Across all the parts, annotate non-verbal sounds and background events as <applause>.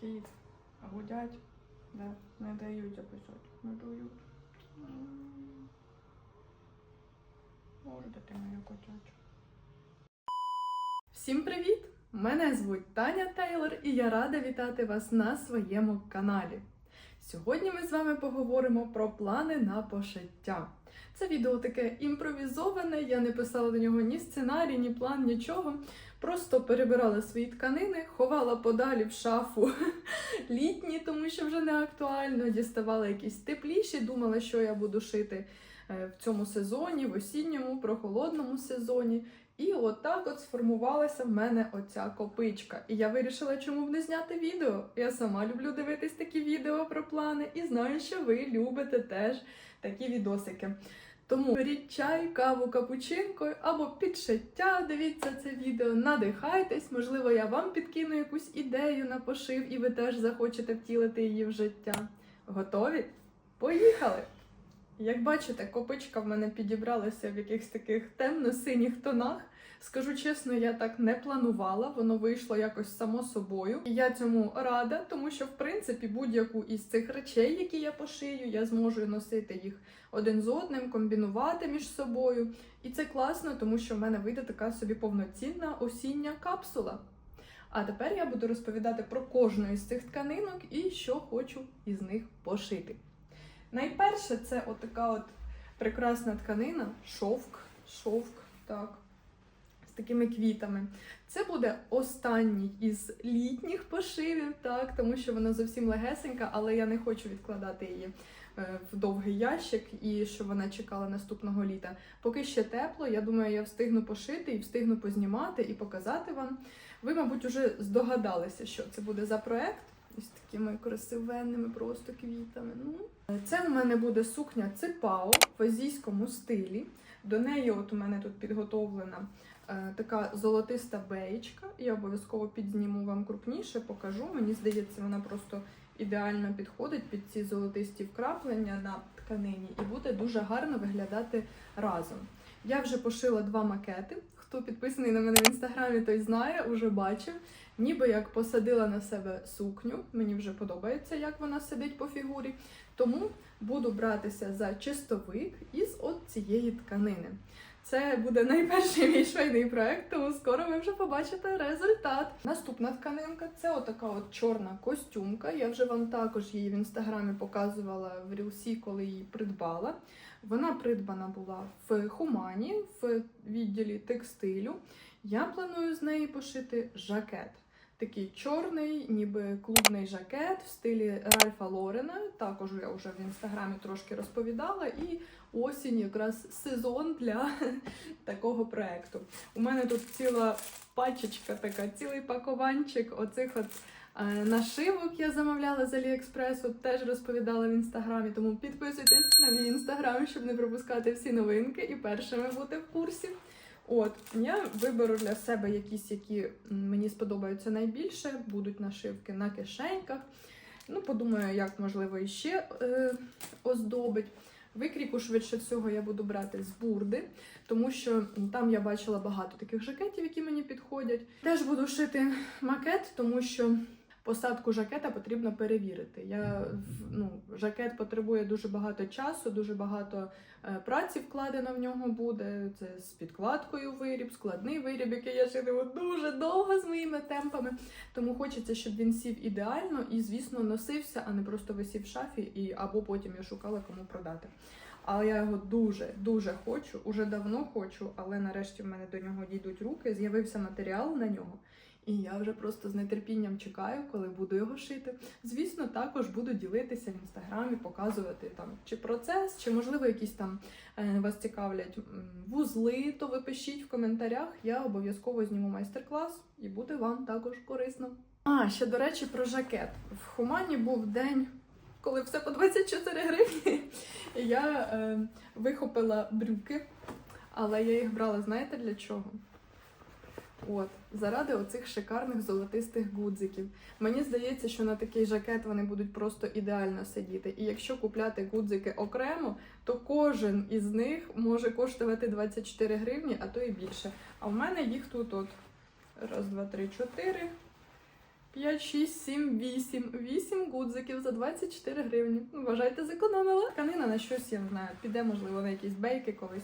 кіт. Гудять, да, не дають записати. Не дають. Може дати мою ти моя котяча. Всім привіт! Мене звуть Таня Тейлор і я рада вітати вас на своєму каналі. Сьогодні ми з вами поговоримо про плани на пошиття. Це відео таке імпровізоване, я не писала до нього ні сценарій, ні план, нічого. Просто перебирала свої тканини, ховала подалі в шафу <laughs> літні, тому що вже не актуально. Діставала якісь тепліші, думала, що я буду шити е, в цьому сезоні, в осінньому, прохолодному сезоні. І отак от сформувалася в мене оця копичка. І я вирішила, чому б не зняти відео. Я сама люблю дивитись такі відео про плани і знаю, що ви любите теж такі відосики. Тому беріть чай, каву капучинкою або підшиття, дивіться це відео, надихайтесь, можливо, я вам підкину якусь ідею на пошив, і ви теж захочете втілити її в життя. Готові? Поїхали! Як бачите, копичка в мене підібралася в якихось таких темно-синіх тонах. Скажу чесно, я так не планувала, воно вийшло якось само собою. І я цьому рада, тому що, в принципі, будь-яку із цих речей, які я пошию, я зможу носити їх один з одним, комбінувати між собою. І це класно, тому що в мене вийде така собі повноцінна осіння капсула. А тепер я буду розповідати про кожну із цих тканинок і що хочу із них пошити. Найперше, це отака от прекрасна тканина, шовк, шовк, так, з такими квітами. Це буде останній із літніх пошивів, так, тому що вона зовсім легесенька, але я не хочу відкладати її е, в довгий ящик і щоб вона чекала наступного літа. Поки ще тепло, я думаю, я встигну пошити і встигну познімати і показати вам. Ви, мабуть, вже здогадалися, що це буде за проект. Із такими красивенними просто квітами. Ну, це у мене буде сукня ципао в азійському стилі. До неї, от у мене тут підготовлена е, така золотиста беєчка. Я обов'язково підзніму вам крупніше, покажу. Мені здається, вона просто ідеально підходить під ці золотисті вкраплення на тканині і буде дуже гарно виглядати разом. Я вже пошила два макети. Хто підписаний на мене в інстаграмі, той знає, уже бачив. Ніби як посадила на себе сукню. Мені вже подобається, як вона сидить по фігурі. Тому буду братися за чистовик із от цієї тканини. Це буде найперший мій швейний проект, тому скоро ви вже побачите результат. Наступна тканинка це отака от чорна костюмка. Я вже вам також її в інстаграмі показувала в рілсі, коли її придбала. Вона придбана була в Хумані в відділі текстилю. Я планую з неї пошити жакет. Такий чорний, ніби клубний жакет в стилі Ральфа Лорена. Також я вже в інстаграмі трошки розповідала. І осінь якраз сезон для <laughs> такого проекту. У мене тут ціла пачечка така, цілий пакованчик оцих от е, нашивок я замовляла з Аліекспресу, теж розповідала в інстаграмі. Тому підписуйтесь на мій інстаграм, щоб не пропускати всі новинки і першими бути в курсі. От, я виберу для себе якісь, які мені сподобаються найбільше, будуть нашивки на кишеньках. Ну, подумаю, як можливо іще е, оздобить. Викрійку швидше всього я буду брати з бурди, тому що там я бачила багато таких жакетів, які мені підходять. Теж буду шити макет, тому що посадку жакета потрібно перевірити. Я, ну, жакет потребує дуже багато часу, дуже багато е, праці вкладено в нього буде. Це з підкладкою виріб, складний виріб, який я шитиму дуже довго з моїми темпами. Тому хочеться, щоб він сів ідеально і, звісно, носився, а не просто висів в шафі, і або потім я шукала кому продати. Але я його дуже дуже хочу, уже давно хочу, але нарешті в мене до нього дійдуть руки. З'явився матеріал на нього. І я вже просто з нетерпінням чекаю, коли буду його шити. Звісно, також буду ділитися в інстаграмі, показувати там чи процес, чи можливо якісь там е, вас цікавлять вузли, то ви пишіть в коментарях. Я обов'язково зніму майстер-клас і буде вам також корисно. А, ще до речі, про жакет. В Хумані був день, коли все по 24 гривні. Я е, вихопила брюки, але я їх брала, знаєте для чого? От, заради оцих шикарних золотистих гудзиків. Мені здається, що на такий жакет вони будуть просто ідеально сидіти. І якщо купляти гудзики окремо, то кожен із них може коштувати 24 гривні, а то і більше. А в мене їх тут от раз, два, три, чотири, 5, 6, 7, 8. 8 гудзиків за 24 гривні. Ну, Вважайте, зекономила. Тканина на щось, я не знаю, піде, можливо, на якісь бейки колись,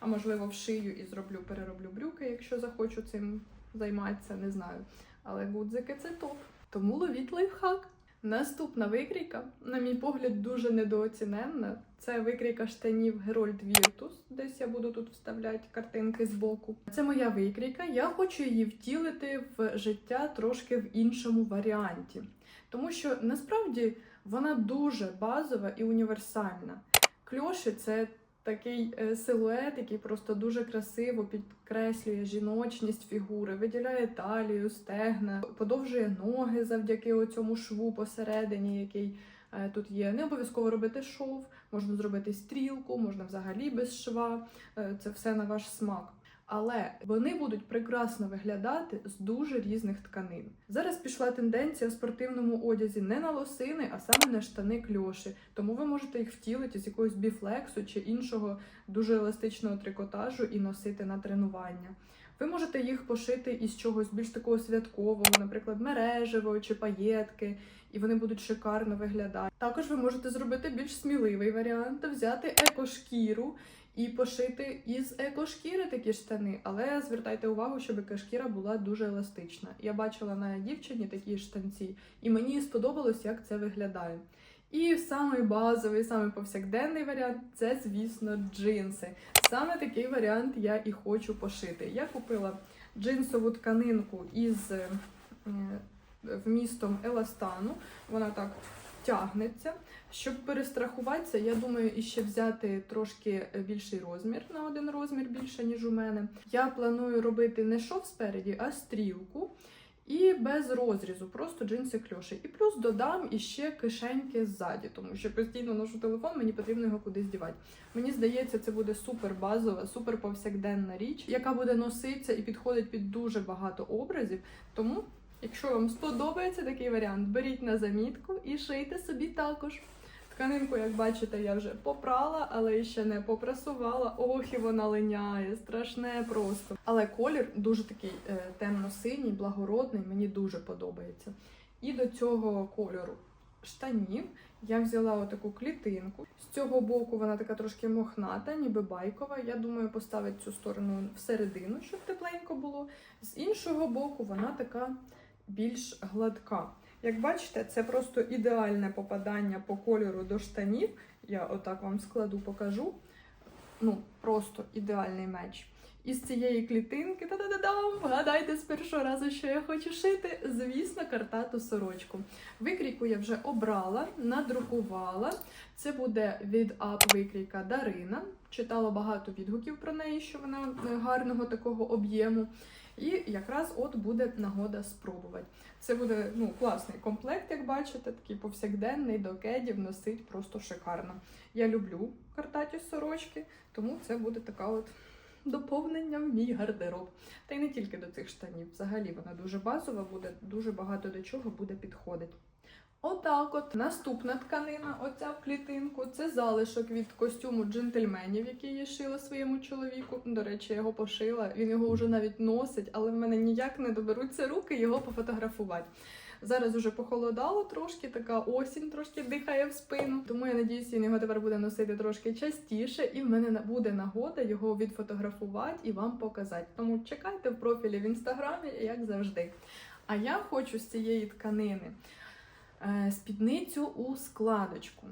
а можливо, вшию і зроблю, перероблю брюки, якщо захочу цим займатися, не знаю. Але гудзики це топ. Тому ловіть лайфхак. Наступна викрійка, на мій погляд, дуже недооціненна. Це викрійка штанів Герольд Virtus. Десь я буду тут вставляти картинки з боку. Це моя викрійка. Я хочу її втілити в життя трошки в іншому варіанті. Тому що насправді вона дуже базова і універсальна. Кльоші це такий е, силует, який просто дуже красиво підкреслює жіночність фігури, виділяє талію, стегна, подовжує ноги завдяки цьому шву посередині, який е, тут є. Не обов'язково робити шов, можна зробити стрілку, можна взагалі без шва. Е, Це все на ваш смак. Але вони будуть прекрасно виглядати з дуже різних тканин. Зараз пішла тенденція в спортивному одязі не на лосини, а саме на штани кльоші. Тому ви можете їх втілити з якогось біфлексу чи іншого дуже еластичного трикотажу і носити на тренування. Ви можете їх пошити із чогось більш такого святкового, наприклад, мережевого чи паєтки, і вони будуть шикарно виглядати. Також ви можете зробити більш сміливий варіант, взяти екошкіру і пошити із екошкіри такі штани, але звертайте увагу, щоб екошкіра була дуже еластична. Я бачила на дівчині такі штанці, і мені сподобалось, як це виглядає. І самий базовий, самий повсякденний варіант це, звісно, джинси. Саме такий варіант я і хочу пошити. Я купила джинсову тканинку із е, вмістом еластану. Вона так тягнеться. Щоб перестрахуватися, я думаю, іще взяти трошки більший розмір на один розмір більше, ніж у мене. Я планую робити не шов спереді, а стрілку. І без розрізу, просто джинси кльоші. І плюс додам іще кишеньки ззаді, тому що постійно ношу телефон, мені потрібно його кудись дівати. Мені здається, це буде супер базова, супер повсякденна річ, яка буде носитися і підходить під дуже багато образів. Тому, якщо вам сподобається такий варіант, беріть на замітку і шийте собі також. Тканинку, як бачите, я вже попрала, але ще не попрасувала. Ох, і вона линяє, страшне просто. Але колір дуже такий е, темно-синій, благородний, мені дуже подобається. І до цього кольору штанів я взяла отаку клітинку. З цього боку вона така трошки мохната, ніби байкова. Я думаю, поставити цю сторону всередину, щоб тепленько було. З іншого боку, вона така більш гладка. Як бачите, це просто ідеальне попадання по кольору до штанів. Я отак вам складу, покажу. Ну, просто ідеальний меч. Із цієї клітинки, та-да-да-дам, вгадайте з першого разу, що я хочу шити. Звісно, картату сорочку. Викрійку я вже обрала, надрукувала. Це буде від ап викрійка Дарина. Читала багато відгуків про неї, що вона гарного такого об'єму. І якраз от буде нагода спробувати. Це буде ну, класний комплект, як бачите, такий повсякденний до кедів носить просто шикарно. Я люблю картаті сорочки, тому це буде така от доповнення в мій гардероб. Та й не тільки до цих штанів. Взагалі вона дуже базова, буде дуже багато до чого буде підходити. Отак, от наступна тканина, оця в клітинку, це залишок від костюму джентльменів, який я шила своєму чоловіку. До речі, я його пошила. Він його вже навіть носить, але в мене ніяк не доберуться руки його пофотографувати. Зараз уже похолодало трошки, така осінь трошки дихає в спину. Тому я надіюсь, він його тепер буде носити трошки частіше, і в мене буде нагода його відфотографувати і вам показати. Тому чекайте в профілі в інстаграмі, як завжди. А я хочу з цієї тканини спідницю у складочку.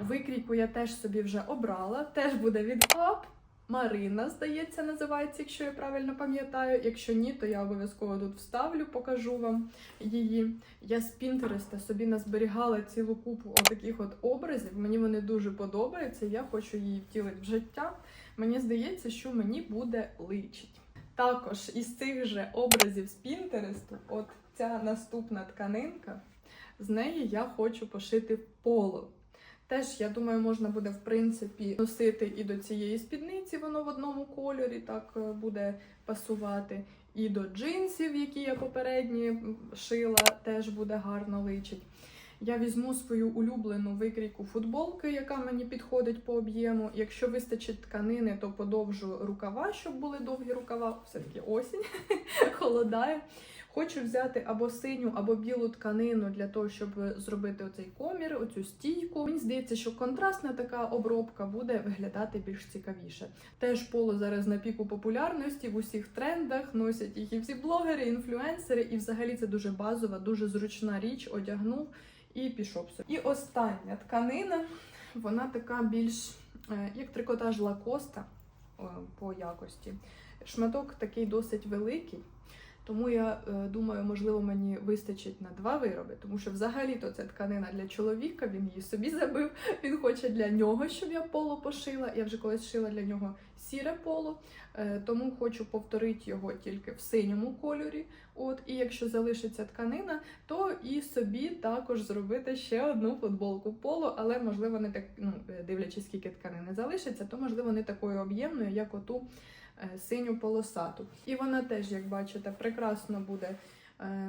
Викрійку я теж собі вже обрала, теж буде від АП. Марина, здається, називається, якщо я правильно пам'ятаю. Якщо ні, то я обов'язково тут вставлю, покажу вам її. Я з Пінтереста собі назберігала цілу купу отаких от образів. Мені вони дуже подобаються. Я хочу її втілити в життя. Мені здається, що мені буде личить. Також із цих же образів з Пінтересту, от ця наступна тканинка, з неї я хочу пошити поло. Теж, я думаю, можна буде в принципі носити і до цієї спідниці, воно в одному кольорі так е, буде пасувати. І до джинсів, які я попередні шила, теж буде гарно личить. Я візьму свою улюблену викрійку футболки, яка мені підходить по об'єму. Якщо вистачить тканини, то подовжу рукава, щоб були довгі рукава. Все-таки осінь, <laughs> холодає. Хочу взяти або синю, або білу тканину для того, щоб зробити оцей комір, оцю стійку. Мені здається, що контрастна така обробка буде виглядати більш цікавіше. Теж поло зараз на піку популярності в усіх трендах, носять їх і всі блогери, інфлюенсери, і взагалі це дуже базова, дуже зручна річ, одягнув і пішов собі. І остання тканина, вона така більш е, як трикотаж лакоста е, по якості. Шматок такий досить великий. Тому я е, думаю, можливо, мені вистачить на два вироби, тому що взагалі-то це тканина для чоловіка, він її собі забив. Він хоче для нього, щоб я поло пошила. Я вже колись шила для нього сіре поло, е, тому хочу повторити його тільки в синьому кольорі. От, і якщо залишиться тканина, то і собі також зробити ще одну футболку поло, але можливо не так, ну дивлячись, скільки тканини залишиться, то можливо не такою об'ємною, як оту е, синю полосату. І вона теж, як бачите, прекрасно буде е,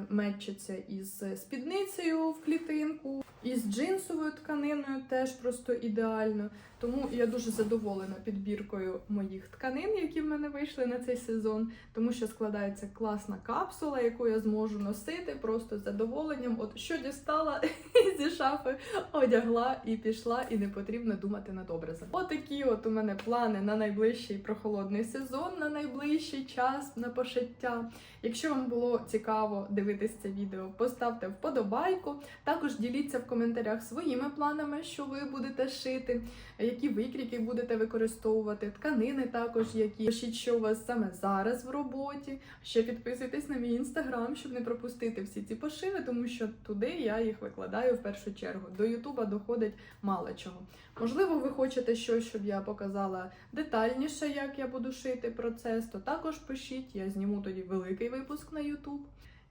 мечиться із спідницею в клітинку, і з джинсовою тканиною теж просто ідеально. Тому я дуже задоволена підбіркою моїх тканин, які в мене вийшли на цей сезон, тому що складається класна капсула, яку я зможу носити просто з задоволенням. От що дістала <laughs> зі шафи, одягла і пішла, і не потрібно думати над образом. Отакі от у мене плани на найближчий прохолодний сезон, на найближчий час на пошиття. Якщо вам було цікаво дивитися це відео, поставте вподобайку. Також діліться в коментарях своїми планами, що ви будете шити, які викрійки будете використовувати, тканини також, які пишіть, що у вас саме зараз в роботі. Ще підписуйтесь на мій інстаграм, щоб не пропустити всі ці пошиви, тому що туди я їх викладаю в першу чергу. До Ютуба доходить мало чого. Можливо, ви хочете щось, щоб я показала детальніше, як я буду шити процес, то також пишіть. Я зніму тоді великий випуск на Ютуб.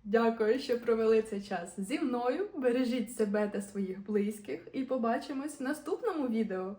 Дякую, що провели цей час зі мною. Бережіть себе та своїх близьких і побачимось в наступному відео.